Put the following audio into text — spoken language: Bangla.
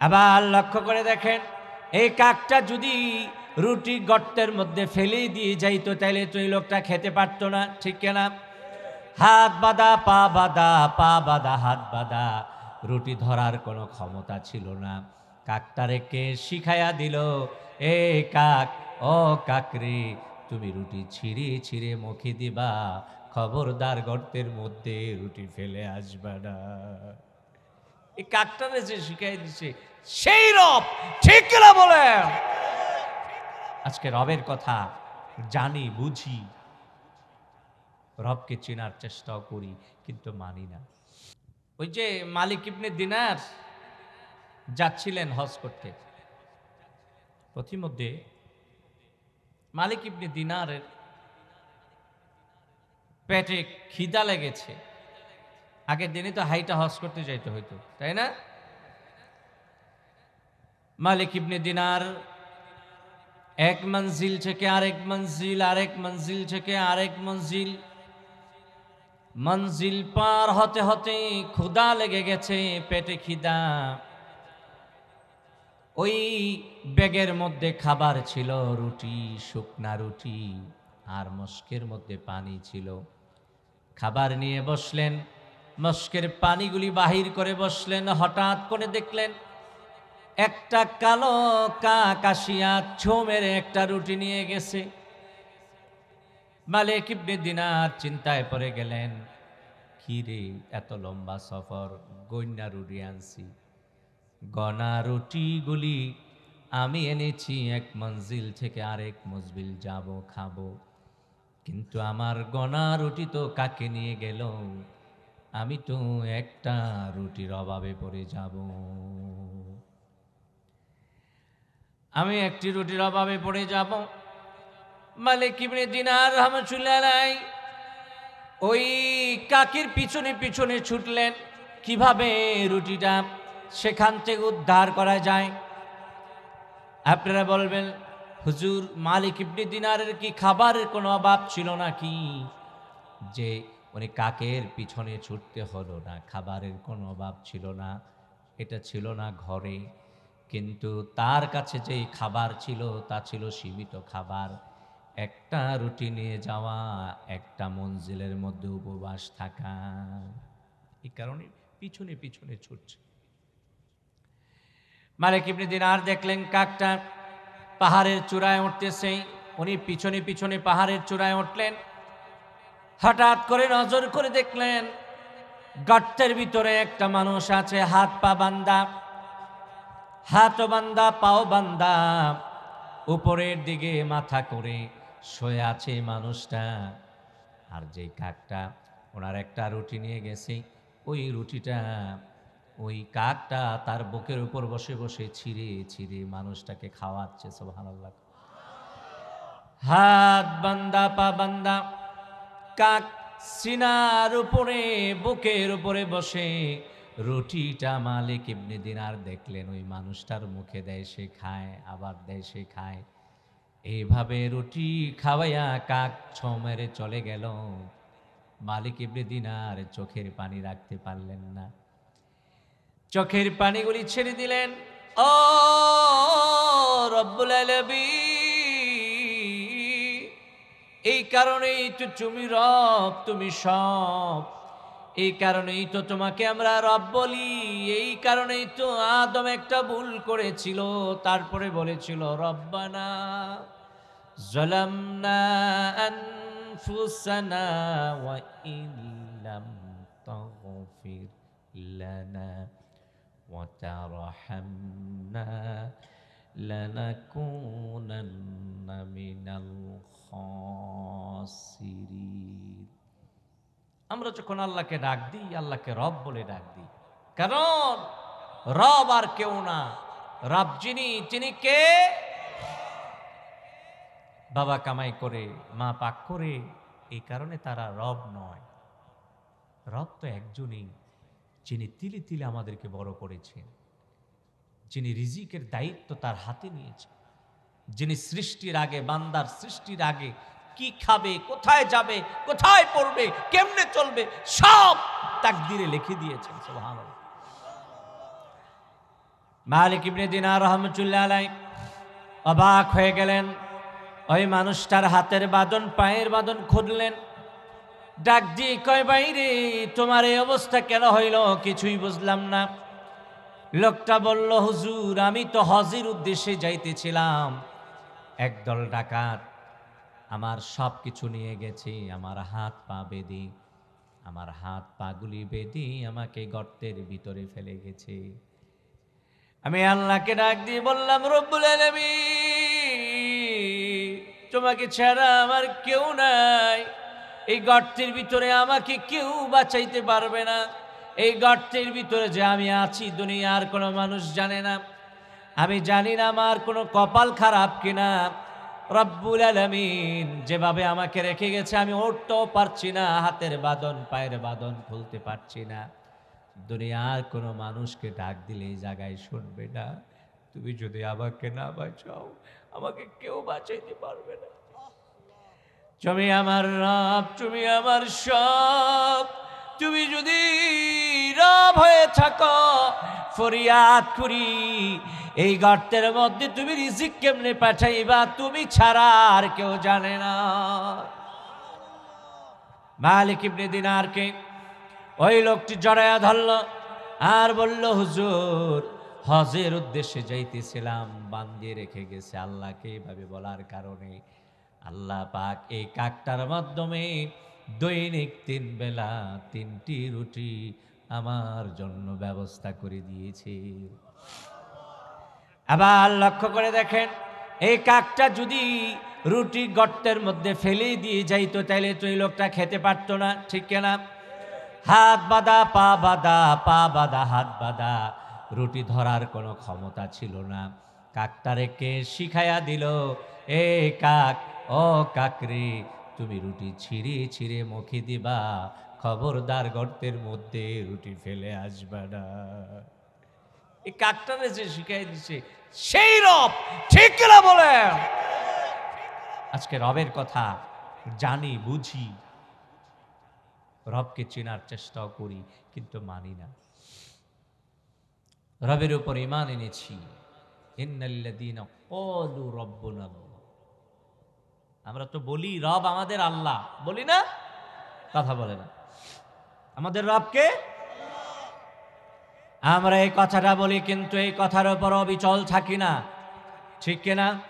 আবার লক্ষ্য করে দেখেন, এই কাকটা যদি রুটি গর্তের মধ্যে ফেলেই দিয়ে যাইতো, তাইলে তো এই লোকটা খেতে পারতো না, ঠিক কেনা? হাত বাঁধা, পা বাঁধা পা বাঁধা, হাত বাঁধা, রুটি ধরার কোনো ক্ষমতা ছিল না। কাকটারে কে শিখাইয়া দিল, এ কাক, ও কাকরে তুমি রুটি ছিঁড়ে ছিঁড়ে মুখে দিবা, খবরদার গর্তের মধ্যে রুটি ফেলে আসবা না। এই কাকটারে যে শিখাই দিছে, সেই রব, ঠিক না বলে আজকে রবের কথা জানি, বুঝি। রবকে চেনার চেষ্টাও করি, কিন্তু মানি না। ওই যে মালিক ইবনে দিনার যাচ্ছিলেন হজ করতে। প্রতিমধ্যে মালিক ইবনে দিনারের পেটে খিদা লেগেছে। আগের দিনে তো হাইটা হজ করতে যাইতে হইতো, তাই না? মালিক ইবনে দিনার এক মঞ্জিল থেকে আরেক মঞ্জিল আরেক মঞ্জিল থেকে আরেক মঞ্জিল। মঞ্জিল পার হতে হতে ক্ষুদা লেগে গেছে, পেটে খিদা। ওই ব্যাগের মধ্যে খাবার ছিল, রুটি, শুকনা রুটি আর মস্কের মধ্যে পানি ছিল। খাবার নিয়ে বসলেন মস্কের পানিগুলি বাহির করে বসলেন, হঠাৎ করে দেখলেন একটা কালো কাক আসিয়া ছো মেরে একটা রুটি নিয়ে গেছে। মালিক ইবনে দিনার চিন্তায় পড়ে গেলেন কি রে এত লম্বা সফর গইনা রুটি আনছি। গনা রুটিগুলি আমি এনেছি, এক মঞ্জিল থেকে আরেক মজবিল যাব, খাব। কিন্তু আমার গনা রুটি তো কাকে নিয়ে গেল? আমি তো একটা রুটির অভাবে পড়ে যাব। আমি একটি রুটির অভাবে পড়ে যাব। মালিক ইবনে দিনার রহমতুল্লাহ ওই কাকির পিছনে পিছনে ছুটলেন। কীভাবে রুটিটা সেখান থেকে উদ্ধার করা যায়? আপনারা বলবেন, হুজুর, মালিক ইবনে দিনারের কি খাবারের কোনো অভাব ছিল নাকি? যে উনি কাকের পিছনে ছুটতে হলো না, খাবারের কোনো অভাব ছিল না, এটা ছিল না ঘরে। কিন্তু তার কাছে যেই খাবার ছিল, তা ছিল সীমিত খাবার। একটা রুটি নিয়ে যাওয়া, একটা মঞ্জিলের মধ্যে উপবাস থাকা। এই কারণে পিছনে পিছনে ছুটছে। মালিক ইবনে দিনার দেখলেন কাকটা পাহাড়ের চূড়ায় উঠতেছে। উনি পিছনে পিছনে পাহাড়ের চূড়ায় উঠলেন। হঠাৎ করে নজর করে দেখলেন গর্তের ভিতরে একটা মানুষ আছে, হাত পা বান্দা হাত বান্দা, পাও বান্দা। উপরের দিকে মাথা করে শুয়ে আছে মানুষটা। আর যে কাকটা, ওনার একটা রুটি নিয়ে গেছে। ওই রুটিটা, ওই কাকটা তার বুকের উপর বসে বসে ছিঁড়ে ছিঁড়ে মানুষটাকে খাওয়াচ্ছে, সুবহানাল্লাহ। হাত বান্দা, পা বান্দা। কাক সিনার উপরে, বুকের উপরে বসে, রুটিটা মালিক ইবনে দিনার দেখলেন, ওই মানুষটার মুখে দেয় সে খায়, আবার দেয় সে খায়। এইভাবে রুটি খাওয়াইয়া কাক ছ মেরে চলে গেল। মালিক ইবনে দিনার চোখের পানি রাখতে পারলেন না। চোখের পানিগুলি ছেড়ে দিলেন। ও রব্বুল আলামিন! এই কারণেই তো তুমি রব, তুমি সব। এই কারণেই তো তোমাকে আমরা রব বলি, এই কারণেই তো আদম একটা ভুল করেছিল, তারপরে বলেছিল, রব্বানা জলামনা আনফুসানা ওয়া ইল্লাম তাগফির লানা ওয়া লানাকুনান্না মিনাল খাসিরিন আমরা যখন আল্লাহকে ডাক দিই, আল্লাহকে রব বলে ডাক দিই। কারণ রব আর কেউ না। রব যিনি, তিনি কে? বাবা কামাই করে, মা পাক করে, এই কারণে তারা রব নয়। রব তো একজনই, যিনি তিলে তিলে আমাদেরকে বড় করেছেন। যিনি রিজিকের দায়িত্ব তার হাতে নিয়েছেন, যিনি সৃষ্টির আগে, বান্দার সৃষ্টির আগে কি খাবে, কোথায় যাবে, কোথায় পড়বে, কেমনে চলবে, সব তাকদিরে লিখে দিয়েছেন, সুবহানাল্লাহ। মালিক ইবনে দিনার রহমতুল্লাহ আলাই অবাক হয়ে গেলেন, ওই মানুষটার হাতের বাদন পায়ের বাদন খুঁজলেন ডাক দিয়ে কয় বাইরে তোমার এই অবস্থা কেন হইল? কিছুই বুঝলাম না। লোকটা বলল, হুজুর, আমি তো হজের উদ্দেশ্যে যাইতেছিলাম। একদল ডাকাত আমার সব কিছু নিয়ে গেছে, আমার হাত পা বেঁধে, আমার হাত পাগুলি বেঁধে আমাকে গর্তের ভিতরে ফেলে গেছে। আমি আল্লাহকে ডাক দিয়ে বললাম, রব্বুল আলামিন, তোমাকে ছাড়া আমার কেউ নাই। এই গর্তের ভিতরে আমাকে কেউ বাঁচাইতে পারবে না। এই গর্তের ভিতরে যে আমি আছি, দুনিয়ার কোনো মানুষ জানে না। আমি জানি না আমার কোনো কপাল খারাপ কিনা। রব্বুল আলামিন যেভাবে আমাকে রেখে গেছে, আমি উঠতেও পারছি না, হাতের বাদন পায়ের বাদন খুলতে পারছি না। দুনিয়ার কোনো মানুষকে ডাক দিলে এই জায়গায় শুনবে না। তুমি যদি আমাকে না বাঁচাও, আমাকে কেউ বাঁচাইতে পারবে না। তুমি আমার রব, তুমি আমার সব। তুমি যদি রব হয়ে থাকো, ফরিয়াদ করি। এই গর্তের মধ্যে তুমি রিজিক কেমনে পাঠাইবা, তুমি ছাড়া আর কেউ জানে না। মালিক ইবনে দিনারকে ওই লোকটি জড়ায়া ধরল আর বলল, হুজুর, হজের উদ্দেশ্যে যাইতেছিলাম বান্দিয়ে রেখে গেছে আল্লাহকে এইভাবে বলার কারণে। আল্লাহ পাক এই কাকটার মাধ্যমে দৈনিক তিন বেলা তিনটি রুটি আমার জন্য ব্যবস্থা করে দিয়েছে। আবার লক্ষ্য করে দেখেন, এই কাকটা যদি রুটি গর্তের মধ্যে ফেলে দিয়ে যাইতো তাহলে তো এই লোকটা খেতে পারতো না, ঠিক না হাত বাঁধা, পা বাঁধা পা বাঁধা, হাত বাঁধা, রুটি ধরার কোনো ক্ষমতা ছিল না। কাকটারে কে শিখাইয়া দিল, এ কাক, ও কাকরে তুমি রুটি ছিঁড়ে ছিঁড়ে মুখে দিবা, খবরদার গর্তের মধ্যে রুটি ফেলে আসবা না। এই কাকটারে যে শিখাই দিছে, সেই রব, ঠিক কিনা বলে? আজকে রবের কথা জানি, বুঝি। রবকে চেনার চেষ্টাও করি, কিন্তু মানি না। রবের উপর ইমান এনেছি। ইন্নাল্লাযীনা ক্বালু রাব্বুনা। আমরা তো বলি রব আমাদের আল্লাহ। বলি না? কথা বলে না। আমাদের রবকে আমরা এই কথাটা বলি, কিন্তু এই কথার উপর অবিচল থাকি না। ঠিক কিনা?